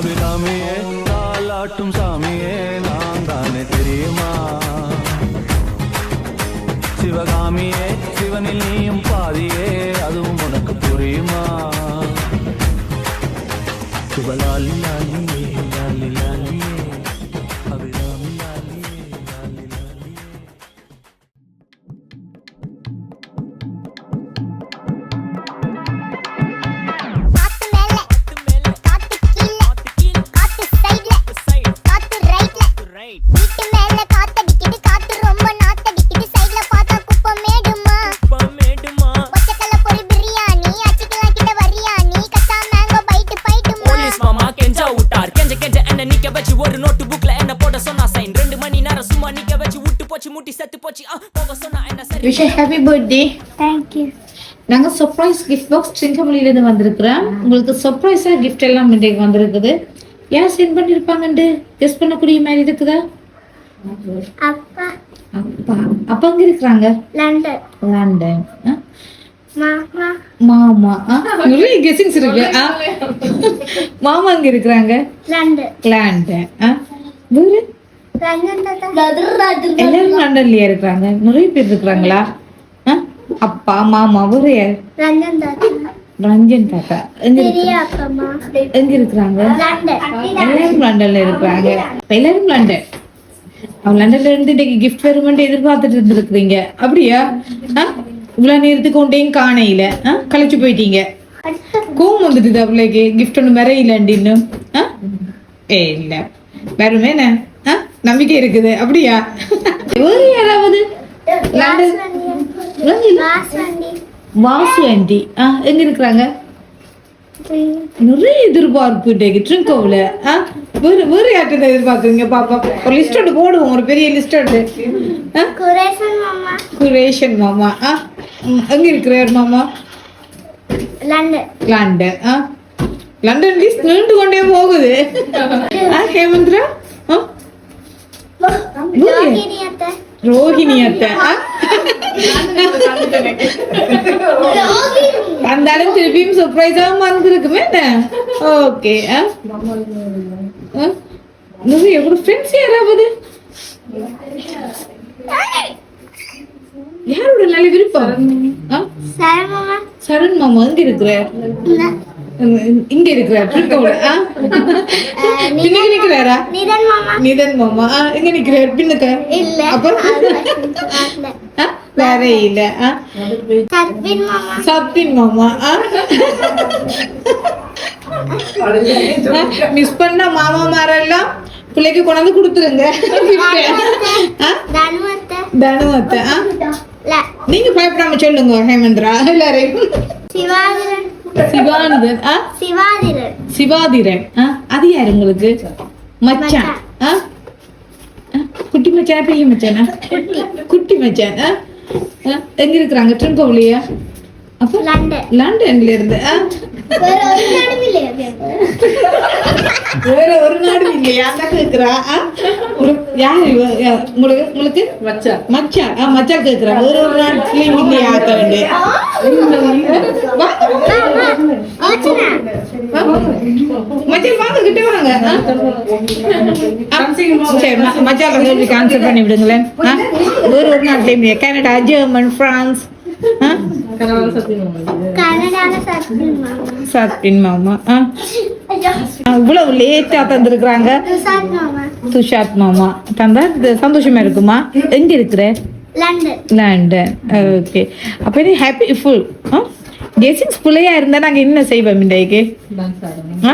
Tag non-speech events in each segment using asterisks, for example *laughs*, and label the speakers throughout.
Speaker 1: அபிராமியே தாலாட்டும் சாமியே நான் தானே தெரியுமா? சிவகாமியே சிவனில் நீயும் பாதியே அதுவும் உனக்கு புரியுமா? சிவலாலி
Speaker 2: சும்மா நிக்க வச்சு விட்டு போச்சு முட்டி செத்து போச்சு. ஆ, போக சொன்னா என்ன சரி?
Speaker 3: Wish happy birthday
Speaker 4: thank you
Speaker 3: நாங்க சர்ப்ரைஸ் கிஃப்ட் பாக்ஸ் சிங்கமொழியிலேருந்து வந்திருக்கிறோம். உங்களுக்கு சர்ப்ரைஸா கிஃப்ட் எல்லாம் இன்றைக்கு வந்திருக்குது. யார் சென்ட் பண்ணிருப்பாங்கண்டு கெஸ் பண்ணக்கூடிய மாதிரி இருக்குதா?
Speaker 4: அப்பா.
Speaker 3: அப்பா அப்பா அங்க இருக்கிறாங்க?
Speaker 4: லண்டன்.
Speaker 3: லண்டன்?
Speaker 4: மாமா?
Speaker 3: நிறைய கெஸிங்ஸ் இருக்கு? மாமா அங்க இருக்கிறாங்க?
Speaker 4: லண்டன்.
Speaker 3: லண்டன். ஆ? வேறு *laughs* எல்லாரும் லண்டன்லயே இருக்கிறாங்க. நிறைய பேர் இருக்கிறாங்களா? ஆ? அப்பா மாமா வேறு யார்
Speaker 4: ரஞ்சன் தாத்தா.
Speaker 3: ரஞ்சன் எங்க இருக்கிறாங்க?
Speaker 4: அக்கம்மா
Speaker 3: எங்க இருக்கிறாங்க? எல்லாரும் லண்டன்ல இருக்கிறாங்க. எல்லாரும் லண்டன். அவன் லண்டன்ல இருந்து இன்னைக்கு கிஃப்ட் வருமென்று எதிர்பார்த்துட்டு இருந்திருக்கிறீங்க. அப்படியா? ஆ? இவ்வளவு நேரத்துக்கு ஒன்றையும் காணையில. ஆ? களைச்சு போயிட்டீங்க. கோவம் வந்துட்டு பிள்ளைக்கு கிஃப்ட் ஒன்று வரையில இன்னும். ஆ? ஏ இல்ல. வருமே என்ன நம்பிக்கை இருக்குது. அப்படியா? வேறு யாராவது? லண்டன் லண்டன்
Speaker 4: வாசண்டி
Speaker 3: வாசு ஆண்டி ஆ எங்க இருக்கிறாங்க? நிறைய எதிர்பார்ப்பு இன்றைக்கு ட்ரிங்கோவில். ஆ வேறு வேறு யார்கிட்ட எதிர்பார்க்குறீங்க? பாப்பா. ஒரு லிஸ்ட் ஒன்று போடுவோம். ஒரு பெரிய லிஸ்ட்
Speaker 4: மாமா.
Speaker 3: குரேஷன் மாமா. ஆ ம், எங்க இருக்கிறார் மாமா?
Speaker 4: லண்டன்.
Speaker 3: லண்டன். ஆ. லண்டன் லிஸ்ட் நீண்டு கொண்டே போகுது. ஆ ஹேமந்த்ரா? ஆ?
Speaker 4: ரோகிணி அத்தை
Speaker 3: வந்தாலும் திருப்பியும் சர்ப்ரைஸாகவும் வந்திருக்குமே. என்ன? ஓகே? நிறைய ஒரு ஃப்ரெண்ட்ஸ் யாராவது யாரோட நல்ல விருப்பம்?
Speaker 4: சரண் மாமா
Speaker 3: சரண் மாமா எங்க இருக்கிறார்? இங்க இருக்கிறார் *laughs* பின்னுக்கு நிக்கிறாரா
Speaker 4: நிதன் மாமா.
Speaker 3: எங்க நிக்கிறார் பின்னுக்க. அப்ப? வேற இல்ல.
Speaker 4: சத்வின் மாமா.
Speaker 3: மிஸ் பண்ண மாமா மாரெல்லாம் பிள்ளைக்கு கொண்டாந்து கொடுத்துருங்க. ஆ?
Speaker 4: தனு அத்தை
Speaker 3: தனு அத்தை ஆ?
Speaker 4: ல.
Speaker 3: நீங்க பயப்படாம சொல்லுங்க ஹேமந்திரா. எல்லாரையும். சிவானந்தன் ஆ?
Speaker 4: சிவாதிரன்.
Speaker 3: சிவாதிரன் அது யாரு உங்களுக்கு? மச்சான்? குட்டி மச்சானா பெரிய மச்சானா? குட்டி மச்சான்? எங்க இருக்கிறாங்க? ட்ரிங்கோவிலியா அப்போ?
Speaker 4: லண்டன்.
Speaker 3: லண்டன்ல இருந்து
Speaker 4: வேற ஒரு நாடும் இல்லையா
Speaker 3: கேக்குறா யாரு உங்களுக்கு உங்களுக்கு? மச்சான். மச்சான். ஆ மச்சான் கேக்குறா. வேற ஒரு நாட்டுலயும் இல்லையா மச்சான் வாங்க கிட்ட வாங்க. ஆ? ஆ, சரி ம- மச்சான் கேள்விக்கு ஆன்சர் பண்ணி விடுங்களேன். ஆ? வேற ஒரு நாட்டுலயும் இல்லையா கனடா ஜெர்மன் பிரான்ஸ் ஆ?
Speaker 4: சத்வின் மாமா.
Speaker 3: ஆ? ஆ, இவ்வளவு லேட்டா தந்திருக்கிறாங்க.
Speaker 4: துஷாத் மாமா.
Speaker 3: தந்தா சந்தோஷமா இருக்குமா? எங்க இருக்கிற?
Speaker 4: லண்டன்.
Speaker 3: ஓகே. அப்ப ஹாப்பி ஃபுல் கெசிங்ஸ் பிள்ளையா இருந்தா நாங்க என்ன செய்வோம் இன்றைக்கு? ஆ?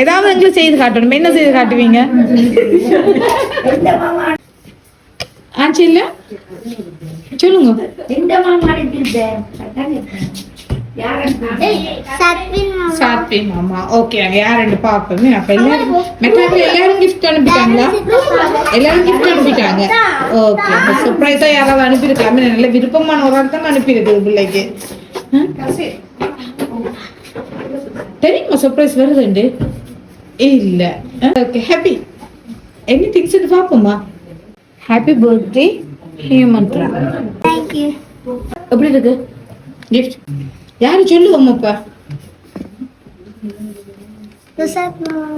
Speaker 3: ஏதாவது எங்களுக்கு செய்து காட்டணும்? என்ன செய்து காட்டுவீங்க? ஆச்சு இல்ல? சொல்லுங்க.
Speaker 4: சத்வின் மாமா.
Speaker 3: சாத்வி மாமா ஓகே நாங்க ரெண்டு பாப்போமே? அப்ப எல்லாரும் மெட்ராஸ்ல எல்லாரும் கிஃப்ட் அனுப்பிட்டாங்களா? எல்லாரும் கிஃப்ட் அனுப்பிட்டாங்க. ஓகே சர்ப்ரைஸா யாராவது அனுப்பியிருக்கலாம். நல்ல விருப்பமான ஒரு ஆள் தான் அனுப்பியிருக்கு பிள்ளைக்கு. தெரியுமா சர்ப்ரைஸ் வருதுண்டு? இல்ல. ஓகே ஹாப்பி எனி திங்ஸ் பார்ப்போமா? Happy birthday Hemanthra
Speaker 4: thank you
Speaker 3: எப்படி இருக்கு? கிஃப்ட் யாரு சொல்லுவோம் அப்பா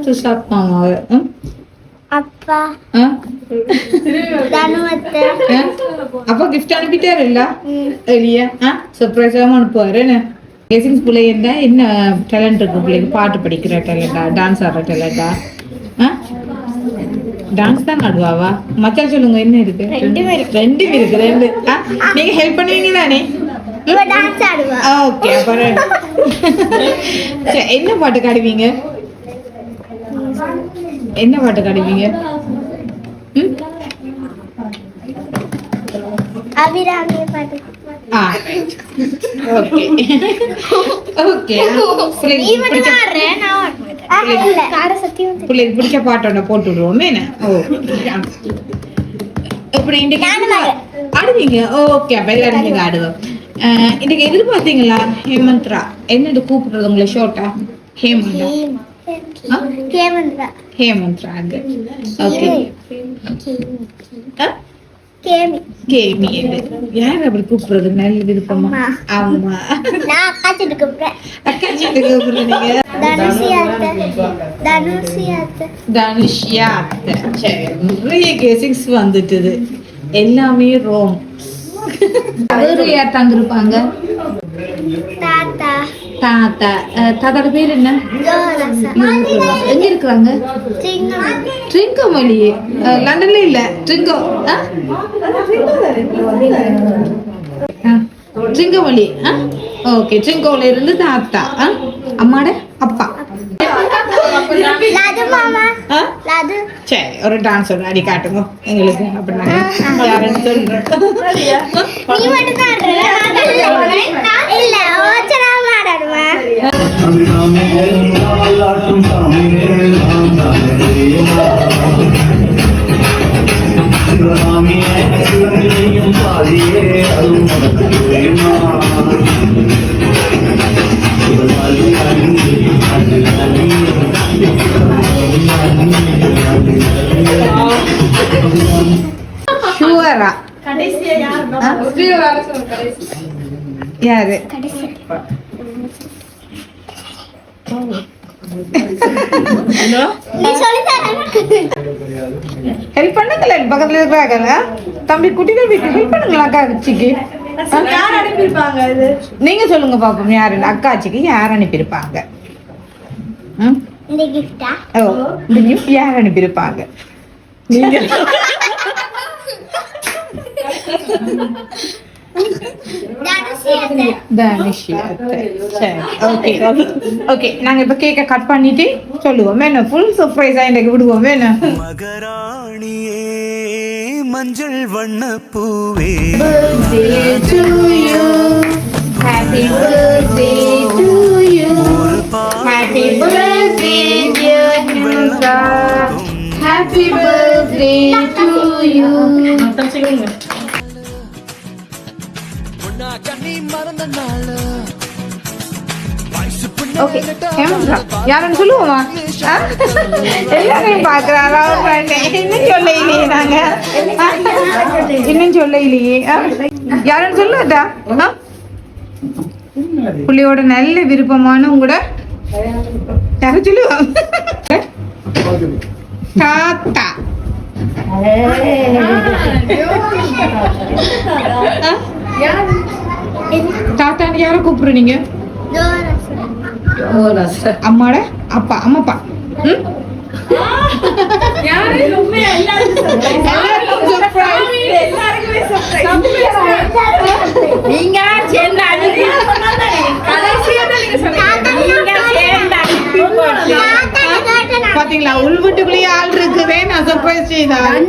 Speaker 4: சுசாத் மாமா
Speaker 3: கிஃப்ட் அனுப்பிட்டாரு இல்ல
Speaker 4: ம்.
Speaker 3: இல்லையா ஆ? சர்ப்ரைஸாகவும் அனுப்புவாரு. என்ன? கெசிங்ஸ் பிள்ளைங்க என்ன டேலண்ட் இருக்கு பிள்ளைங்க பாட்டு படிக்கிற டேலண்டா டான்ஸ் ஆடுற டேலண்டா ஆ? டான்ஸ் தான் ஆடுவாவா? மச்சான் சொல்லுங்க என்ன இருக்கு?
Speaker 4: ரெண்டுமே இருக்கு.
Speaker 3: ரெண்டுமே இருக்கு ரெண்டு? நீங்க ஹெல்ப் பண்ணுவீங்க தானே
Speaker 4: இவ டான்ஸ் ஆடுவா.
Speaker 3: ஓகே என்ன பாட்டு காடுவீங்க
Speaker 4: கார சத்தியம்
Speaker 3: பிள்ளைக்கு பிடிச்ச பாட்டோட போட்டு விடுவோமே. என்ன? ஓ இப்படி
Speaker 4: ஆடுறேன்.
Speaker 3: ஆடுவீங்க? ஓகே அப்ப எல்லாரும் நீங்க ஆடுவோம். இன்னைக்கு எதிர்பார்த்தீங்களா ஹேமந்த்ரா? என்னது கூப்பிடுறது உங்களை ஷோட்டா ஹேமந்தா.
Speaker 4: கேமி.
Speaker 3: கேமி இது யார் அப்படி கூப்பிடுறது? நல்ல விருப்பமா?
Speaker 4: அம்மா.
Speaker 3: ஆமா
Speaker 4: நான் அக்காச்சிட்டு கூப்பிடுறேன்.
Speaker 3: கூப்பிடுறீங்க
Speaker 4: அத்தை. தனுஷி அத்தை.
Speaker 3: தனுஷ்யா அத்தை. சரி நிறைய கேசிங்ஸ் வந்துட்டுது. எல்லாமே ரோம் யார் தங்கிருப்பாங்க
Speaker 4: தாத்தா.
Speaker 3: தாத்தாட பேர் என்ன? எங்க இருக்கிறாங்க? ட்ரிங்கோமலி அஹ், லண்டன்ல இல்ல. ட்ரிங்கோ ட்ரிங்கோமலி ஓகே ட்ரிங்கோல இருந்து தாத்தா? அம்மாட அப்பா. சரி ஒரு டான்ஸ் ஒன்று அடி காட்டுங்க எங்களுக்கு அப்படின்னாங்க யாருன்னு சொல்றேன்
Speaker 4: நீ மட்டும் தான் ஆடுற இல்ல ஓச்சனா ஆடுவேன்
Speaker 3: யாரு? ஹெல்ப் பண்ணுங்களே பக்கத்துல இருக்கிறாங்க தம்பி குட்டிகள் வீட்டு ஹெல்ப் பண்ணுங்களா அக்கா அச்சிக்கு நீங்க சொல்லுங்க பாப்போம் யாரு? அக்காச்சிக்கு யார் அனுப்பியிருப்பாங்க? ம்?
Speaker 4: இந்த கிஃப்டா
Speaker 3: ஓ இந்த gift யார் அனுப்பியிருப்பாங்க? நீங்க. *laughs* ஓகே நாங்க இப்ப கேக்க கட் பண்ணிட்டு சொல்லுவோம். என்ன ஃபுல் சர்ப்ரைஸா இன்னைக்கு விடுவோம். என்ன
Speaker 5: மகராணியே மஞ்சள் வண்ண பூவே.
Speaker 3: Happy birthday to you. Happy birthday, dear. Happy birthday to you. Okay யாருன்னு சொல்லுவோமா? ஆ? எல்லாரையும் பாக்குறாரா இன்னும் சொல்ல இல்லையே நாங்க? இன்னும் சொல்ல இல்லையே? யாருன்னு சொல்லுதா புள்ளியோட நல்ல விருப்பமான உங்களோட யார சொல்லுவோம் தாத்தா. தாத்தான்னு யார கூப்பிடுறீங்க அம்மாட? அப்பா அம்மாப்பா. ம்?
Speaker 6: நீங்க
Speaker 3: பாத்தீங்களா? உள் வீட்டுக்குள்ளேயே ஆள் இருக்குதே நான் சர்ப்ரைஸ் செய்தான்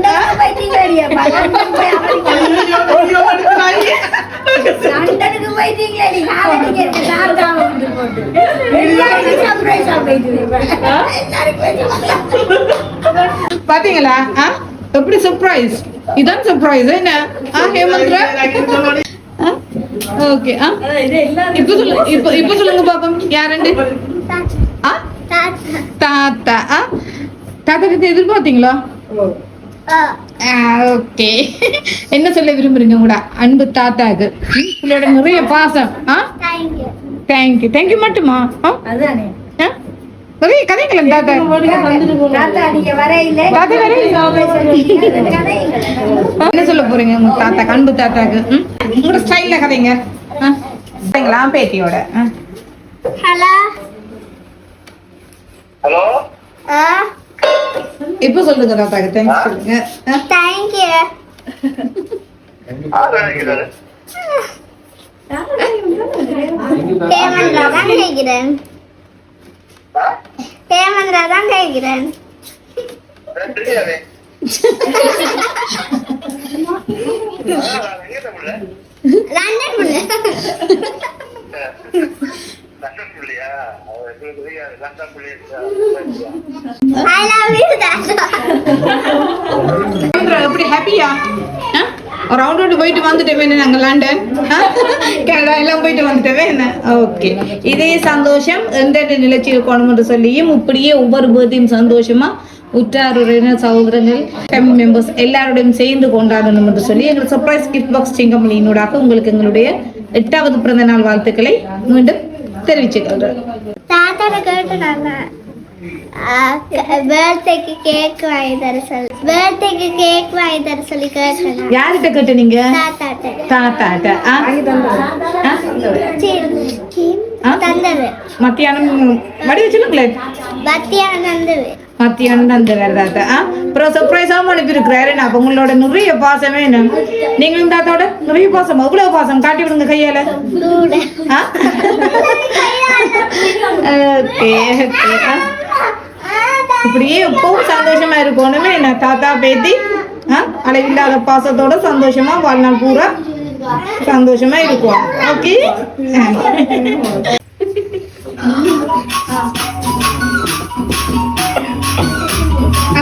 Speaker 3: பாத்தீங்களா? ஆ? எப்படி சர்ப்ரைஸ் இதான் சர்ப்ரைஸ் என்ன? ஆ ஹேமந்த்ரா ஓகே ஆ? இப்ப சொல்லுங்க இப்ப இப்ப சொல்லுங்க பாப்போம். யாருண்டு ஆ?
Speaker 4: தாத்தா
Speaker 3: தாத்தா ஆ? தாத்தா கிட்ட எதிர்பார்த்தீங்களா?
Speaker 4: ஆ.
Speaker 3: ஓகே. என்ன சொல்ல விரும்புறீங்க கூட அன்பு தாத்தாக்கு உங்களோட நிறைய பாசம் ஆ?
Speaker 4: தேங்க்யூ
Speaker 3: தேங்க்யூ மட்டுமா? ஆ?
Speaker 6: அதானே.
Speaker 3: ஆ? சரி கதைங்களேன் தாத்தா.
Speaker 6: தாத்தா.
Speaker 3: என்ன சொல்ல போறீங்க உங்க தாத்தா அன்பு தாத்தாக்கு? உங்களோட ஸ்டைல்ல கதைங்க. பேட்டியோட?
Speaker 4: ஹலோ.
Speaker 1: ஹலோ?
Speaker 3: இப்ப சொல்லுங்க தாத்தாக்கு தேங்க்ஸ் சொல்லுங்க.
Speaker 1: யார் நினைக்கிறாரு?
Speaker 4: தேமந்திரா தான் கேட்கிறேன் தேமந்திரா தான் கேட்கிறேன் லண்டன் புள்ள
Speaker 1: லண்டன் பிள்ளையா பிள்ளையா
Speaker 3: எப்படி ஹாப்பியா ஒரு போயிட்டு வந்துட்டோமே என்ன நாங்கள் லண்டன்? கனடா எல்லாம் போயிட்டு வந்துட்டோமே என்ன? ஓகே இதே சந்தோஷம் எந்த நிலைச்சி என்று சொல்லியும் இப்படியே ஒவ்வொரு பேர்த்தையும் சந்தோஷமா உற்றார் உறவினர் சகோதரங்கள் ஃபேமிலி மெம்பர்ஸ் எல்லாரோடையும் சேர்ந்து கொண்டாடணும் என்று சொல்லி எங்கள் சர்ப்ரைஸ் கிஃப்ட் பாக்ஸ் சிங்கமொழியினூடாக உங்களுக்கு எங்களுடைய எட்டாவது பிறந்த நாள் வாழ்த்துக்களை மீண்டும் தெரிவிச்சுக்கிறேன்
Speaker 4: தாத்தாட கேட்டுனாங்க பர்த்டேக்கு கேக் வாங்கி தர சொல்லி. பர்த்டேக்கு கேக் வாங்கி தர சொல்லி கேட்டேன்?
Speaker 3: யார்கிட்ட கேட்ட நீங்க
Speaker 4: தாத்தாட்ட
Speaker 3: தாத்தாட்ட?
Speaker 4: தந்தது.
Speaker 3: மத்தியானம் வடி வச்சுருங்களே
Speaker 4: பத்தியான தந்தது.
Speaker 3: மத்தியானம் தான் தாத்தா ஆ அப்புறம் சர்ப்ரைஸாகவும் அனுப்பியிருக்கிறாரு நான் அப்போ உங்களோட நிறைய பாசமே என்ன நீங்களும் தாத்தாவோட நிறைய பாசம் அவ்வளோ பாசம் காட்டி விடுங்க கையால இப்படியே எப்பவும் சந்தோஷமா இருக்கணுமே நான் தாத்தா பேத்தி ஆ அளவில்லாத பாசத்தோட சந்தோஷமா வாழ்நாள் பூரா சந்தோஷமா இருக்கும் ஓகே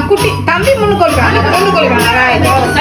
Speaker 3: குட்டி தம்பி முன்னுக்கு இருக்கான் முன்னுக்கு இருக்கான்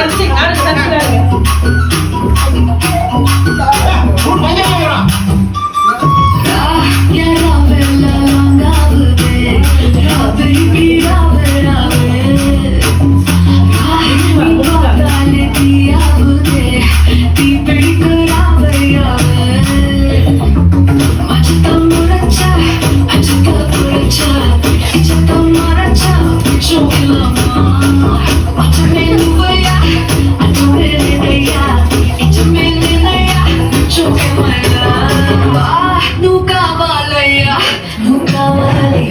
Speaker 3: కావాలి.